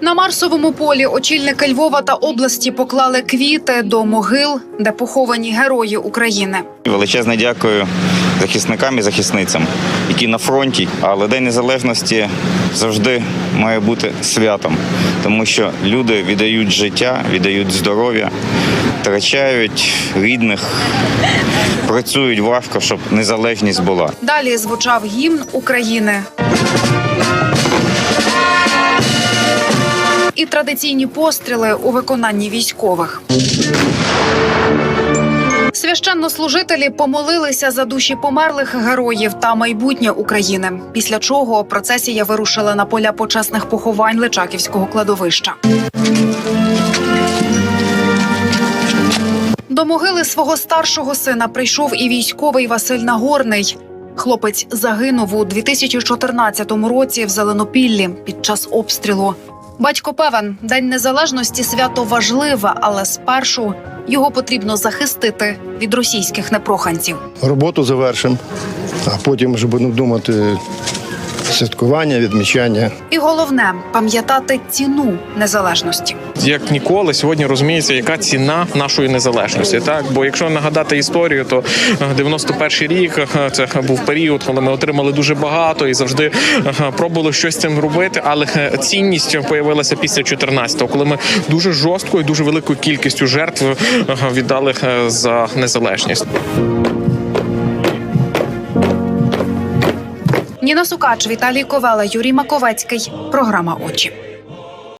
На Марсовому полі очільники Львова та області поклали квіти до могил, де поховані герої України. Величезне дякую захисникам і захисницям, які на фронті. Але День Незалежності завжди має бути святом, тому що люди віддають життя, віддають здоров'я, втрачають рідних, працюють важко, щоб незалежність була. Далі звучав гімн України. І традиційні постріли у виконанні військових. Священнослужителі помолилися за душі померлих героїв та майбутнє України. Після чого процесія вирушила на поля почесних поховань Личаківського кладовища. До могили свого старшого сина прийшов і військовий Василь Нагорний. Хлопець загинув у 2014 році в Зеленопіллі під час обстрілу. Батько певен, день незалежності свято важливе, але спершу його потрібно захистити від російських непроханців. роботу завершимо, а потім вже будемо думати святкування, відмічання. І головне пам'ятати ціну незалежності. як ніколи сьогодні розуміється, яка ціна нашої незалежності. Так, бо якщо нагадати історію, то е, 91-й рік е, це був період, коли ми отримали дуже багато і завжди е, пробували щось з цим робити. Але е, цінність появилася після 14-го, коли ми дуже жорсткою, дуже великою кількістю жертв е, віддали е, за незалежність. Ніна Сукач, Віталій Ковела, Юрій Маковецький. Програма Очі.